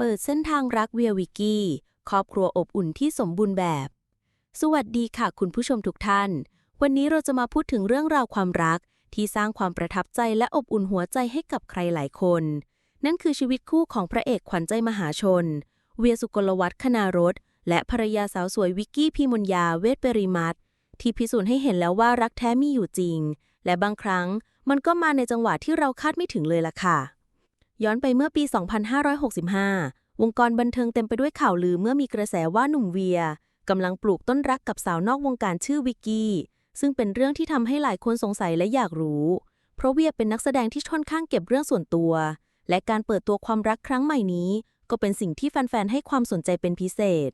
เปิดเส้นทางรักเวียวิกกี้ครอบครัวอบอุ่นที่สมบูรณ์แบบ สวัสดีค่ะคุณผู้ชมทุกท่าน วันนี้เราจะมาพูดถึงเรื่องราวความรัก ที่สร้างความประทับใจและอบอุ่นหัวใจให้กับใครหลายคน นั่นคือชีวิตคู่ของพระเอกขวัญใจมหาชน เวียสุกลวัฒน์คณารถและภรรยาสาวสวยวิกกี้พิมลยาเวทเปริมัตที่พิสูจน์ให้เห็นแล้วว่ารักแท้มีอยู่จริง และบางครั้งมันก็มาในจังหวะที่เราคาดไม่ถึงเลยล่ะค่ะ ย้อนไปเมื่อปี 2565 วงการบันเทิงเต็มไปด้วยข่าวลือเมื่อมีกระแสว่าหนุ่มเวียกำลังปลูกต้นรักกับสาวนอกวงการชื่อวิกกี้ ซึ่งเป็นเรื่องที่ทำให้หลายคนสงสัยและอยากรู้ เพราะเวียเป็นนักแสดงที่ค่อนข้างเก็บเรื่องส่วนตัว และการเปิดตัวความรักครั้งใหม่นี้ ก็เป็นสิ่งที่แฟนๆ ให้ความสนใจเป็นพิเศษ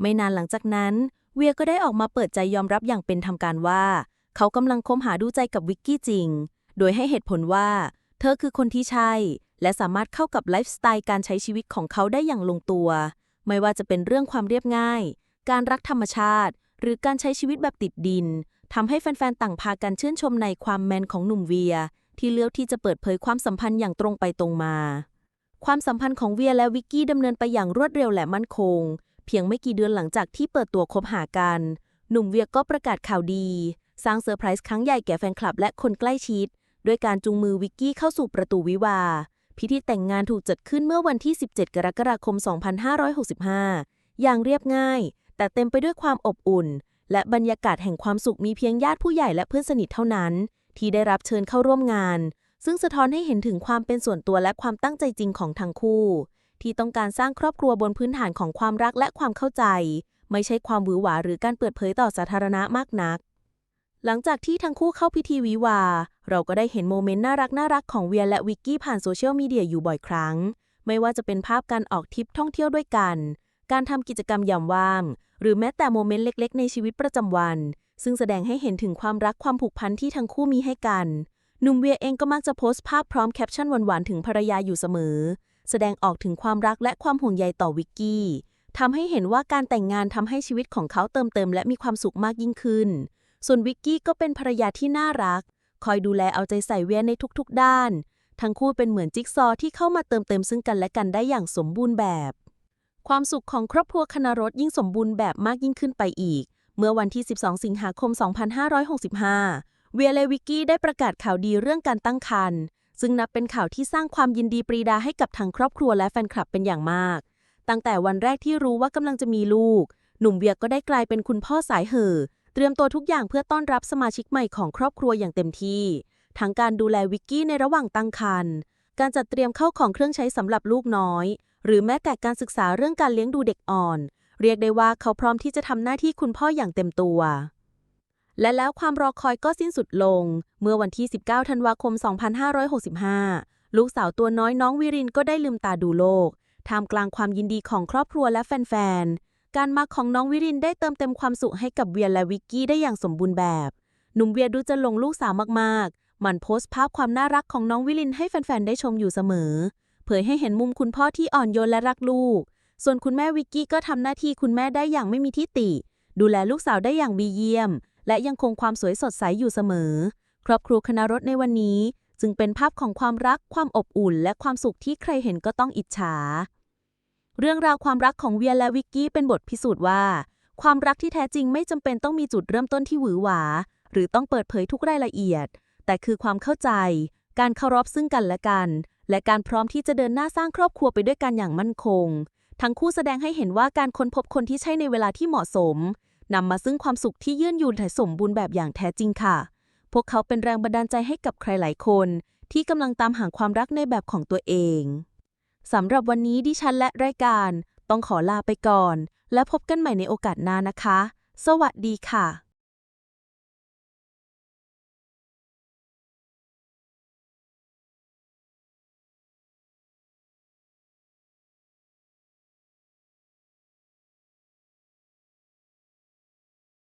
ไม่นานหลังจากนั้น เวียก็ได้ออกมาเปิดใจยอมรับอย่างเป็นทางการว่า เขากำลังคบหาดูใจกับวิกกี้จริง โดยให้เหตุผลว่า เธอคือคนที่ใช่ และสามารถเข้ากับไลฟ์สไตล์การใช้ชีวิตของเขาได้อย่างลงตัว ไม่ว่าจะเป็นเรื่องความเรียบง่าย การรักธรรมชาติ หรือการใช้ชีวิตแบบติดดินทำให้แฟนๆ ต่างพากันชื่นชมในความแมนของหนุ่มเวีย ที่เลือกที่จะเปิดเผยความสัมพันธ์อย่างตรงไปตรงมา ความสัมพันธ์ของเวียและวิกกี้ดำเนินไปอย่างรวดเร็วและมั่นคง เพียงไม่กี่เดือนหลังจากที่เปิดตัวคบหากัน หนุ่มเวียก็ประกาศข่าวดี สร้างเซอร์ไพรส์ครั้งใหญ่แก่แฟนคลับและคนใกล้ชิด ด้วยการจูงมือวิกกี้เข้าสู่ประตูวิวา พิธีแต่งงานถูกจัดขึ้นเมื่อวันที่ 17 กรกฎาคม 2565 อย่างเรียบง่าย แต่เต็มไปด้วยความอบอุ่น และบรรยากาศแห่งความสุขมีเพียงญาติผู้ใหญ่และเพื่อนสนิทเท่านั้น ที่ได้รับเชิญเข้าร่วมงาน ซึ่งสะท้อนให้เห็นถึงความเป็นส่วนตัวและความตั้งใจจริงของทั้งคู่ ที่ต้องการสร้างครอบครัวบนพื้นฐานของความรักและความเข้าใจ ไม่ใช่ความหวือหวาหรือการเปิดเผยต่อสาธารณะมากนัก หลังจากที่ทั้งคู่เข้าพิธีวิวา เราก็ได้เห็นโมเมนต์น่ารักน่ารักของเวียและวิกกี้ผ่านโซเชียลมีเดียอยู่บ่อยครั้ง ไม่ว่าจะเป็นภาพการออกทริปท่องเที่ยวด้วยกัน การทำกิจกรรมยามว่าง หรือแม้แต่โมเมนต์เล็ก ๆ ในชีวิตประจำวัน ซึ่งแสดงให้เห็นถึงความรักความผูกพันที่ทั้งคู่มีให้กันหนุ่มเวียเองก็มักจะโพสต์ภาพพร้อมแคปชั่นหวานๆถึงภรรยาอยู่เสมอ แสดงออกถึงความรักและความห่วงใยต่อวิกกี้ทำให้เห็นว่าการแต่งงานทำให้ชีวิตของเขาเติมเต็มและมีความสุขมากยิ่งขึ้น ส่วนวิกกี้ก็เป็นภรรยาที่น่ารัก คอยดูแลเอาใจใส่เวียในทุกๆ ด้าน ทั้งคู่เป็นเหมือนจิ๊กซอว์ที่เข้ามาเติมเต็มซึ่งกันและกันได้อย่างสมบูรณ์แบบ ความสุขของครอบครัวคณรถยิ่งสมบูรณ์แบบมากยิ่งขึ้นไปอีก เมื่อวันที่ 12 สิงหาคม 2565 เวียและวิกกี้ได้ประกาศข่าวดีเรื่องการตั้งครรภ์ซึ่งนับเป็นข่าวที่สร้างความยินดีปรีดาให้กับทั้งครอบครัวและแฟนคลับเป็นอย่างมาก ตั้งแต่วันแรกที่รู้ว่ากำลังจะมีลูก หนุ่มเวียก็ได้กลายเป็นคุณพ่อสายเห่อ เตรียมตัวทุกอย่างเพื่อต้อนรับสมาชิกใหม่ของครอบครัวอย่างเต็มที่ ทั้งการดูแลวิกกี้ในระหว่างตั้งครรภ์การจัดเตรียมเข้าของเครื่องใช้สำหรับลูกน้อย หรือแม้แต่การศึกษาเรื่องการเลี้ยงดูเด็กอ่อน เรียกได้ว่าเขาพร้อมที่จะทำหน้าที่คุณพ่ออย่างเต็มตัว และแล้วความรอคอยก็สิ้นสุดลง เมื่อวันที่ 19 ธันวาคม 2565 ลูกสาวตัวน้อยน้องวิรินก็ได้ลืมตาดูโลกท่ามกลางความยินดีของครอบครัวและแฟนๆ การมาของน้องวิรินได้เติมเต็มความสุขให้กับเวียและวิกกี้ได้อย่างสมบูรณ์แบบ หนุ่มเวียดูจะหลงลูกสาวมากๆ มันโพสต์ภาพความน่ารักของน้องวิรินให้แฟนๆ ได้ชมอยู่เสมอ เผยให้เห็นมุมคุณพ่อที่อ่อนโยนและรักลูก ส่วนคุณแม่วิกกี้ก็ทำหน้าที่คุณแม่ได้อย่างไม่มีทิฏฐิ ดูแลลูกสาวได้อย่างดีเยี่ยม และยังคงความสวยสดใสอยู่เสมอ ครอบครัวคณะรถในวันนี้ จึงเป็นภาพของความรัก ความอบอุ่น และความสุขที่ใครเห็นก็ต้องอิจฉา เรื่องราวความรักของเวียและวิกกี้เป็นบทพิสูจน์ว่า ความรักที่แท้จริงไม่จำเป็นต้องมีจุดเริ่มต้นที่หวือหวา หรือต้องเปิดเผยทุกรายละเอียด แต่คือความเข้าใจ การเคารพซึ่งกันและกัน และการพร้อมที่จะเดินหน้าสร้างครอบครัวไปด้วยกันอย่างมั่นคง ทั้งคู่แสดงให้เห็นว่าการค้นพบคนที่ใช่ในเวลาที่เหมาะสมนำมาซึ่งความสุขที่ยื่นยืนและสมบูรณ์แบบอย่างแท้จริงค่ะ พวกเขาเป็นแรงบันดาลใจให้กับใครหลายคน ที่กำลังตามหาความรักในแบบของตัวเอง สำหรับวันนี้ดิฉันและรายการ ต้องขอลาไปก่อน และพบกันใหม่ในโอกาสหน้านะคะ สวัสดีค่ะ